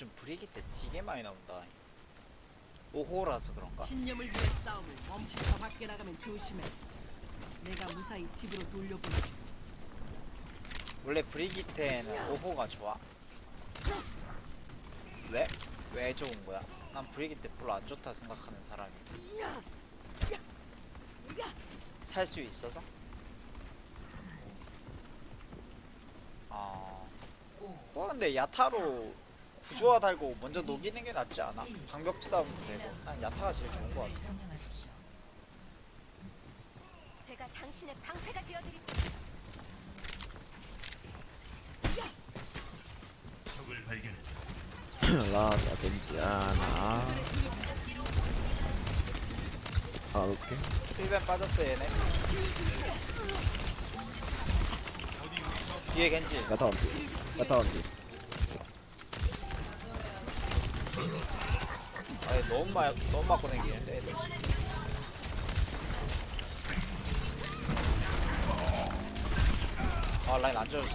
요즘 브리기테 되게 많이 나온다 5호라서 그런가? 신념을 위해 싸움을 멈추고 밖에 나가면 조심해. 내가 무사히 집으로 돌려보내. 원래 브리기테는 5호가 좋아 왜? 왜 좋은 거야? 난 브리기테 별로 안 좋다 생각하는 사람이 살 수 있어서? 아... 어 근데 야타로 구조화 달고 먼저 녹이는 게 낫지 않아? 방벽 싸움도 되고 난 야타가 제일 좋은 거 같아. 제가 당신의 방패가 되어드릴 라자 겐지 아나. 아 어떡해? 필벤 빠졌어 얘네. 뒤에 겐지. 야타 완피. 야타 완피 너무 막 너무 맞고 다니는데 애들. 아 라인 안 져줘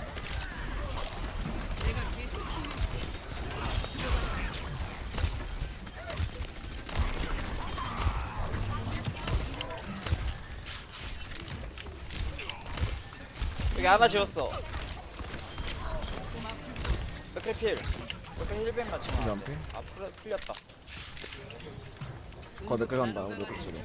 여기 하나 지웠어. 백크필. 백크필 힐벤 맞추면 겐지 안돼 완피 아 풀, 풀렸다 거기 몇개 간다 우리 그쪽에.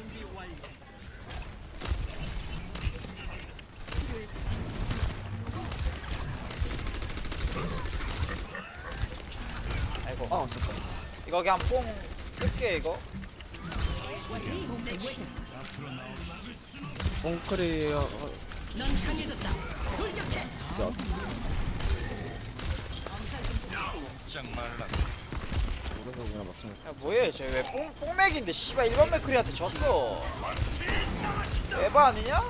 아이고 아 잠깐 이거 그냥 뽕 쓸게 이거 뽕크리 어, 넌 강해졌다. 돌격해. 그래서 그냥 맞추면서 야 뭐해 쟤왜뽕 뽕맥인데 씨발 일반 맥크리한테 졌어 에바 아니냐?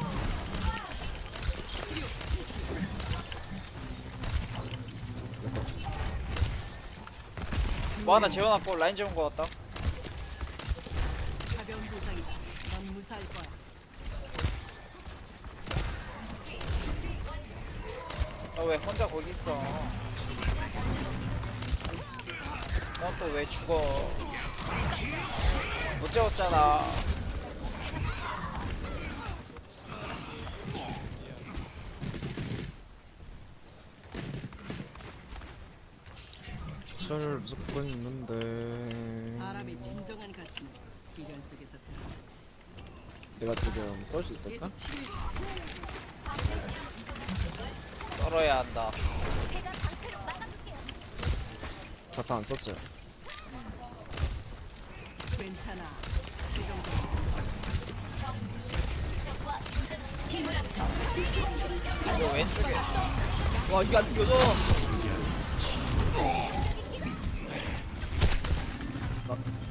뭐 하나 재워놨고 라인 재운 거 같다 가벼운 부상이다. 넌 무사할 거야. 너왜 혼자 거기 있어 또 왜 죽어 못 재웠잖아 철 무조건 있는데 사람의 진정한 가치는 시련 속에서 드러나지. 내가 지금 썰수 있을까? 썰어야 한다. 자타 안 썼죠? 이거 왼쪽에 와 이게 안 튕겨져 넌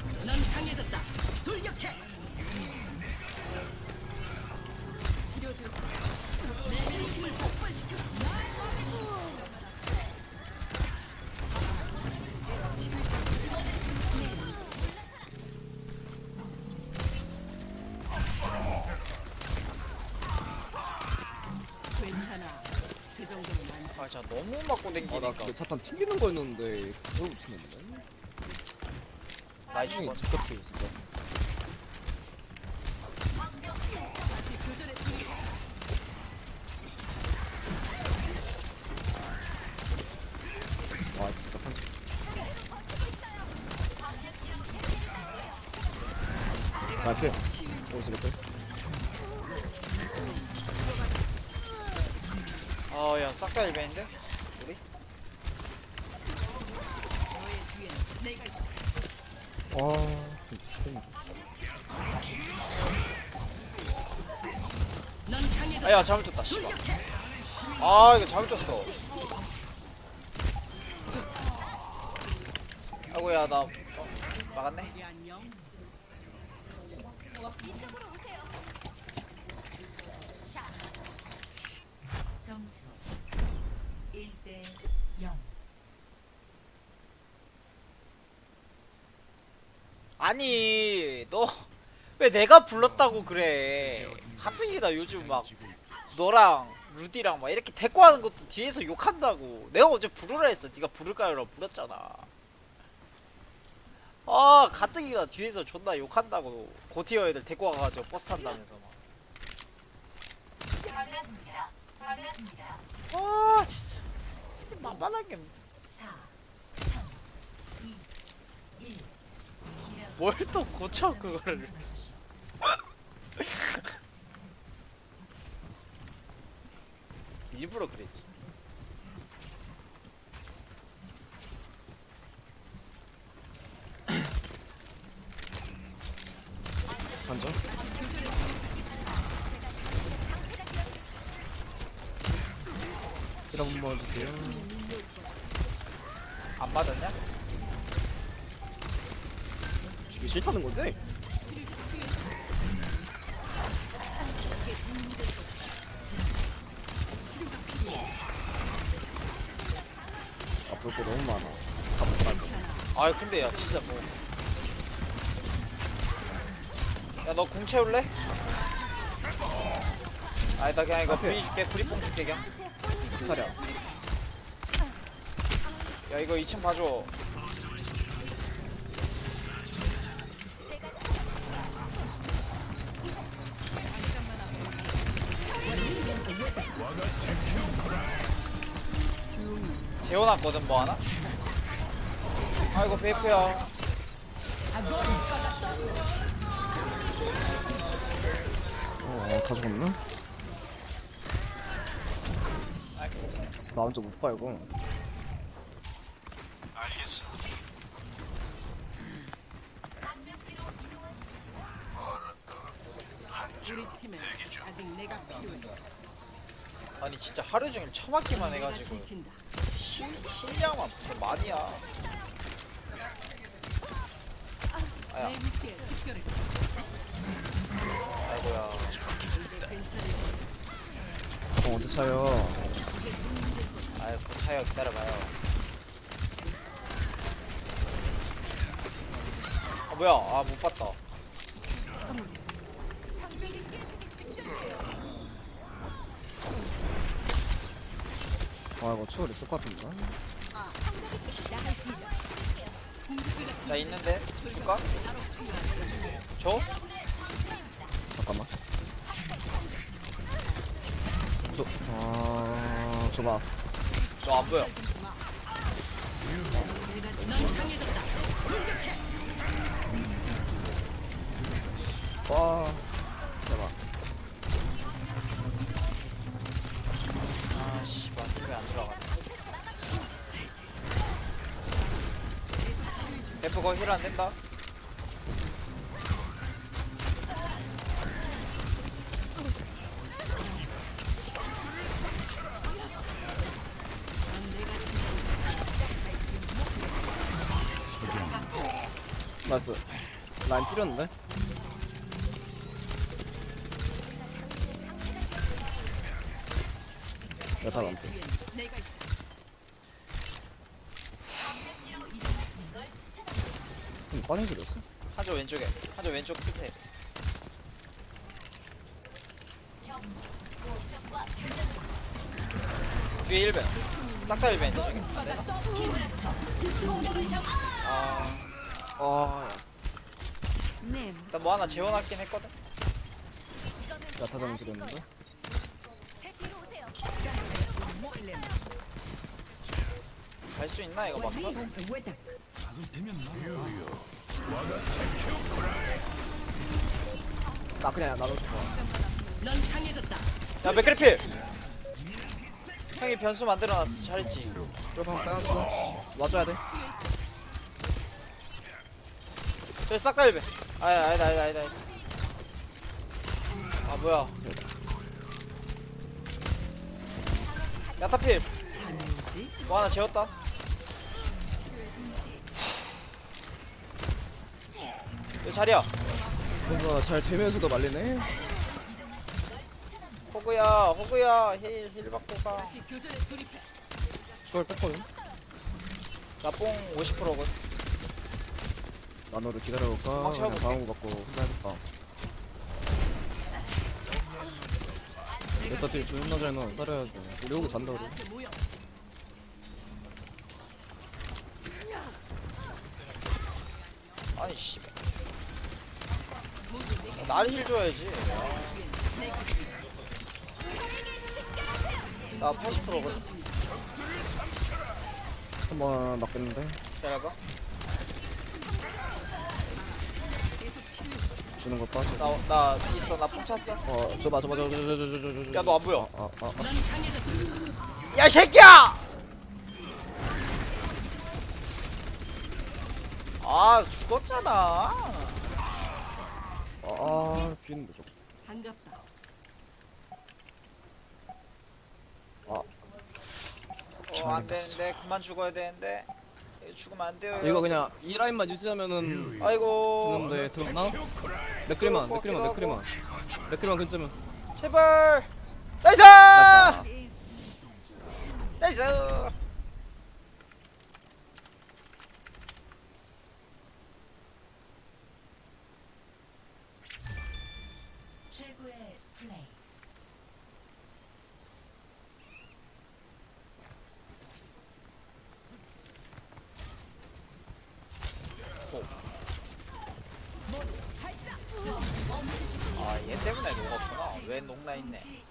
아 진짜 너무 맞고 아 나 댕기니까. 그게 차탄 튕기는 거였는데 그걸 못 튕겼네. 나이 중에 죽었 집 같아요 진짜. 와 진짜 판정 나필. 오시겠 아야 싹 다 일벤인데? 우리? 와넌 강해졌다. 아야 잘못 줬다 씨발 아 이거 잘못 줬어 아이고야 나 어, 막았네 우리 안녕. 이쪽으로 오세요. 샷. 점수. 1대 0 아니 너 왜 내가 불렀다고 그래? 가뜩이나 요즘 막 너랑 루디랑 막 이렇게 데리고 하는 것도 뒤에서 욕한다고. 내가 어제 부르라 했어. 네가 부를까요라고 불렀잖아. 아 가뜩이나 뒤에서 존나 욕한다고. 고티어 애들 데리고 와가지고 버스 탄다면서 막. 아 진짜. 새끼 만만하게. 4 3 2 1뭘또 고쳐 그거를. 일부러 그랬지. 한점 힐 한번 주세요 안 맞았냐? 주기 싫다는 거지? 아볼 거 너무 많아 아 근데 야 진짜 뭐. 야 너 궁 채울래? 아니 나 그냥 이거 브리 줄게 브리뽕 줄게 그냥 차려 야 이거 2층 봐줘 재워놨거든 뭐 하나? 아이고 베이프야 어 다 죽었나? 아이고 나 혼자 못 봐, 이거 우리 팀엔 아직 내가 필요해. 아니 진짜 하루 종일 처맞기만 내가 해가지고 지킨다. 실, 실량만 무슨 많이야 아야 내 위치에 집결해. 아이고야 어 차요 아이고 차요 기다려봐요. 아 뭐야? 아 못 봤다. 아 이거 추월 있을 것 같은데? 나 있는데? 줄까? 줘? 잠깐만. 저.. 아.. 줘봐 너안 보여. 와. 잡아 아 씨발 왜안 들어가네 대프 거기 힐안 된다 나이스 뚫렸는데? 야다. 응 빠진 소리였어 한조 왼쪽에 한조 왼쪽 끝에 뒤에 1배 싹다 1배인데 저기 안 되나? 아 아. 네. 일단 뭐 하나 재워놨긴 했거든. 야타 오세요. 갈수 있나 이거 막터 나 그냥 나도 죽어 넌 강해졌다. 야 맥크리필! 형이 변수 만들어놨어 잘했지? 쫄방 빼놨어. 와줘야 돼 저기 싹다 1배. 아니다 아니다 아니다 아니다 아니다. 아 뭐야. 야타필. 뭐 하나 재웠다. 여기 자리야. 뭔가 잘 되면서도 말리네. 호구야 호구야. 힐, 힐 받고 가나뽕 50%거든 나노를 기다려볼까? 어, 그냥 방어 받고 혼자 해볼까? 일단 뒤에 존나 잘 넣어 썰어야지 우리 오고 잔다 우리 아이 씨. 나를 힐 줘야지. 나 80%거든. 한번 맞겠는데? 기다려봐. 주는 거 빠져. 나나 있어 나 뽕찼어? 어 줘봐 줘봐 줘봐 줘봐 줘봐 줘봐 줘봐. 야, 너 안 보여. 아, 아, 아. 야 이 새끼야! 아 죽었잖아. 아 비는데 저거. 반갑다. 어 안 되는데 그만 죽어야 되는데 죽으면 안 돼요. 이거 그냥 이 라인만 유지하면은 아이고. 되는데 들었나? 맥크리만 맥크리만 맥크리만. 맥크리만 근처면. 제발. 나이스! 나이스 아얘때